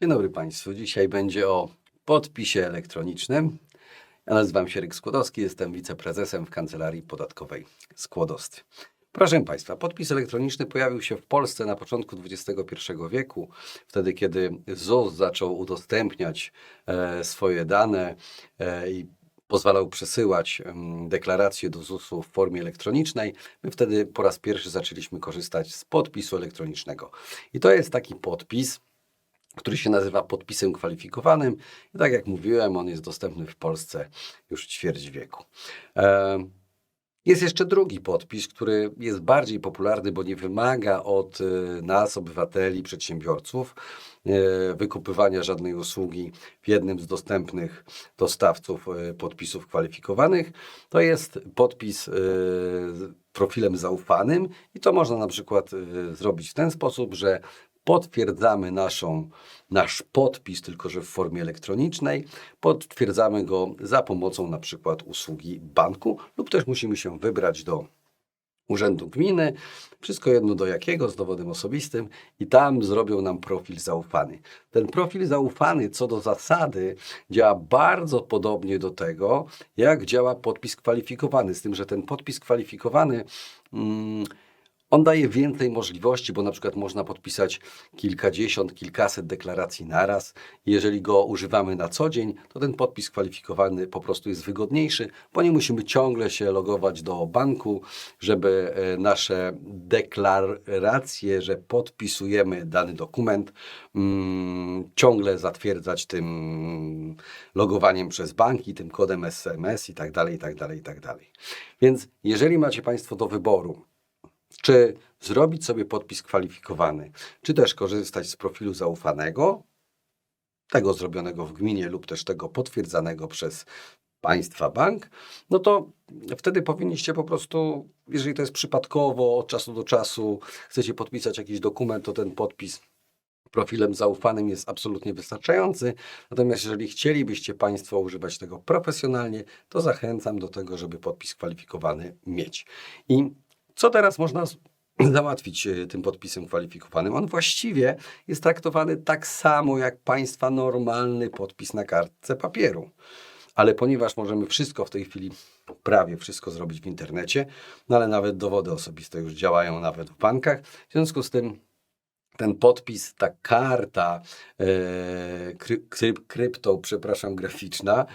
Dzień dobry Państwu. Dzisiaj będzie o podpisie elektronicznym. Ja nazywam się Ryk Skłodowski, jestem wiceprezesem w Kancelarii Podatkowej Skłodowscy. Proszę Państwa, podpis elektroniczny pojawił się w Polsce na początku XXI wieku, wtedy kiedy ZUS zaczął udostępniać e, swoje dane e, i pozwalał przesyłać em, deklaracje do ZUS-u w formie elektronicznej. My wtedy po raz pierwszy zaczęliśmy korzystać z podpisu elektronicznego. I to jest taki podpis, który się nazywa podpisem kwalifikowanym. I tak jak mówiłem, on jest dostępny w Polsce już ćwierć wieku. E, Jest jeszcze drugi podpis, który jest bardziej popularny, bo nie wymaga od e, nas, obywateli, przedsiębiorców, e, wykupywania żadnej usługi w jednym z dostępnych dostawców podpisów kwalifikowanych. To jest podpis profilem zaufanym i to można na przykład zrobić w ten sposób, że potwierdzamy naszą, nasz podpis, tylko że w formie elektronicznej. Potwierdzamy go za pomocą na przykład usługi banku lub też musimy się wybrać do urzędu gminy, wszystko jedno do jakiego, z dowodem osobistym i tam zrobią nam profil zaufany. Ten profil zaufany co do zasady działa bardzo podobnie do tego, jak działa podpis kwalifikowany, z tym, że ten podpis kwalifikowany mm, on daje więcej możliwości, bo na przykład można podpisać kilkadziesiąt, kilkaset deklaracji naraz. Jeżeli go używamy na co dzień, to ten podpis kwalifikowany po prostu jest wygodniejszy, bo nie musimy ciągle się logować do banku, żeby e, nasze deklaracje, że podpisujemy dany dokument, mm, ciągle zatwierdzać tym logowaniem przez banki, tym kodem SMS i tak dalej, i tak dalej, i tak dalej. Więc jeżeli macie Państwo do wyboru, czy zrobić sobie podpis kwalifikowany, czy też korzystać z profilu zaufanego, tego zrobionego w gminie lub też tego potwierdzanego przez państwa bank, no to wtedy powinniście po prostu, jeżeli to jest przypadkowo, od czasu do czasu chcecie podpisać jakiś dokument, to ten podpis profilem zaufanym jest absolutnie wystarczający. Natomiast jeżeli chcielibyście Państwo używać tego profesjonalnie, to zachęcam do tego, żeby podpis kwalifikowany mieć. I co teraz można załatwić e, tym podpisem kwalifikowanym? On właściwie jest traktowany tak samo jak Państwa normalny podpis na kartce papieru. Ale ponieważ możemy wszystko w tej chwili, prawie wszystko zrobić w internecie, no ale nawet dowody osobiste już działają nawet w bankach, w związku z tym ten podpis, ta karta e, kry, kryp, krypto, przepraszam, graficzna,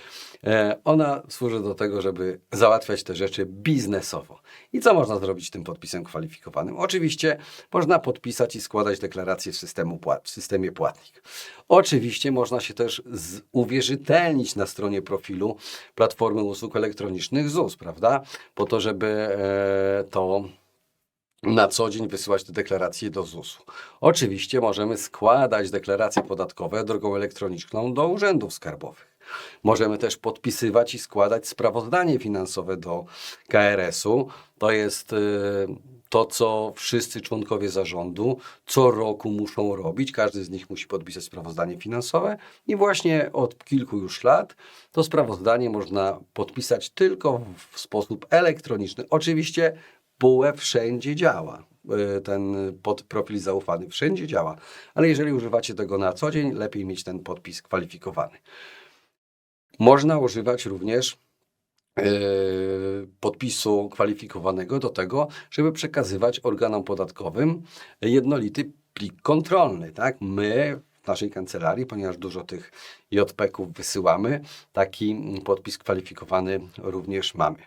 e, ona służy do tego, żeby załatwiać te rzeczy biznesowo. I co można zrobić tym podpisem kwalifikowanym? Oczywiście można podpisać i składać deklaracje w, systemu płat, w systemie płatnik. Oczywiście można się też z, uwierzytelnić na stronie profilu Platformy Usług Elektronicznych ZUS, prawda? Po to, żeby e, to na co dzień wysyłać te deklaracje do ZUS-u. Oczywiście możemy składać deklaracje podatkowe drogą elektroniczną do urzędów skarbowych. Możemy też podpisywać i składać sprawozdanie finansowe do KRS-u. To jest y, to, co wszyscy członkowie zarządu co roku muszą robić. Każdy z nich musi podpisać sprawozdanie finansowe i właśnie od kilku już lat to sprawozdanie można podpisać tylko w sposób elektroniczny. Oczywiście PUE wszędzie działa. Y, Ten pod profil zaufany wszędzie działa, ale jeżeli używacie tego na co dzień, lepiej mieć ten podpis kwalifikowany. Można używać również e, podpisu kwalifikowanego do tego, żeby przekazywać organom podatkowym jednolity plik kontrolny. Tak? My w naszej kancelarii, ponieważ dużo tych JPK-ów wysyłamy, taki podpis kwalifikowany również mamy.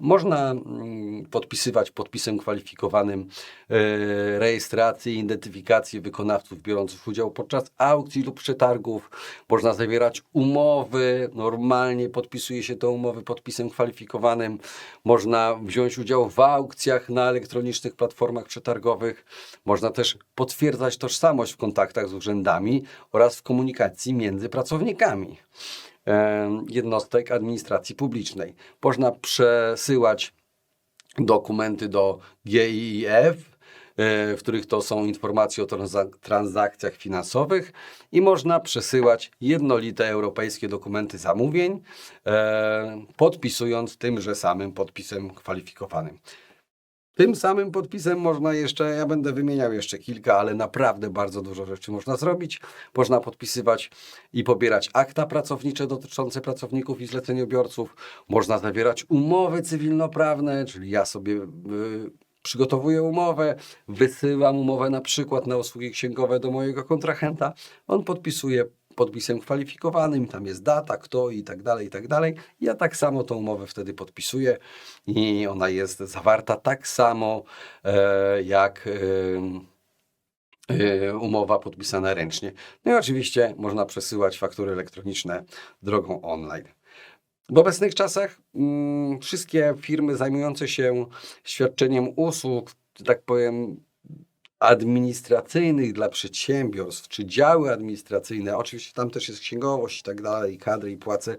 Można mm, podpisywać podpisem kwalifikowanym e, rejestrację i identyfikację wykonawców biorących udział podczas aukcji lub przetargów. Można zawierać umowy, normalnie podpisuje się te umowy podpisem kwalifikowanym. Można wziąć udział w aukcjach na elektronicznych platformach przetargowych. Można też potwierdzać tożsamość w kontaktach z urzędami oraz w komunikacji między pracownikami jednostek administracji publicznej. Można przesyłać dokumenty do GIF, e, w których to są informacje o transa- transakcjach finansowych i można przesyłać jednolite europejskie dokumenty zamówień, e, podpisując tymże samym podpisem kwalifikowanym. Tym samym podpisem można jeszcze, ja będę wymieniał jeszcze kilka, ale naprawdę bardzo dużo rzeczy można zrobić. Można podpisywać i pobierać akta pracownicze dotyczące pracowników i zleceniobiorców. Można zawierać umowy cywilnoprawne, czyli ja sobie y, przygotowuję umowę, wysyłam umowę na przykład na usługi księgowe do mojego kontrahenta. On podpisuje podpisem kwalifikowanym, tam jest data, kto i tak dalej, i tak dalej. Ja tak samo tą umowę wtedy podpisuję i ona jest zawarta tak samo e, jak e, e, umowa podpisana ręcznie. No i oczywiście można przesyłać faktury elektroniczne drogą online. W obecnych czasach mm, wszystkie firmy zajmujące się świadczeniem usług, tak powiem, administracyjnych dla przedsiębiorstw, czy działy administracyjne, oczywiście tam też jest księgowość i tak dalej, kadry i płace,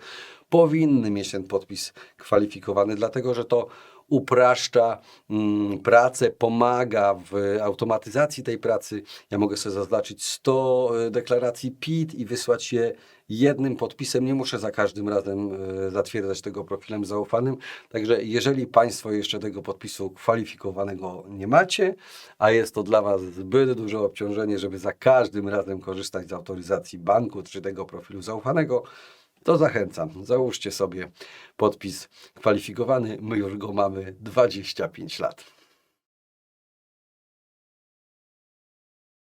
powinny mieć ten podpis kwalifikowany, dlatego że to upraszcza mm, pracę, pomaga w automatyzacji tej pracy. Ja mogę sobie zaznaczyć 100 y, deklaracji PIT i wysłać je jednym podpisem. Nie muszę za każdym razem y, zatwierdzać tego profilem zaufanym. Także jeżeli Państwo jeszcze tego podpisu kwalifikowanego nie macie, a jest to dla Was zbyt duże obciążenie, żeby za każdym razem korzystać z autoryzacji banku czy tego profilu zaufanego, to zachęcam. Załóżcie sobie podpis kwalifikowany. My już go mamy 25 lat.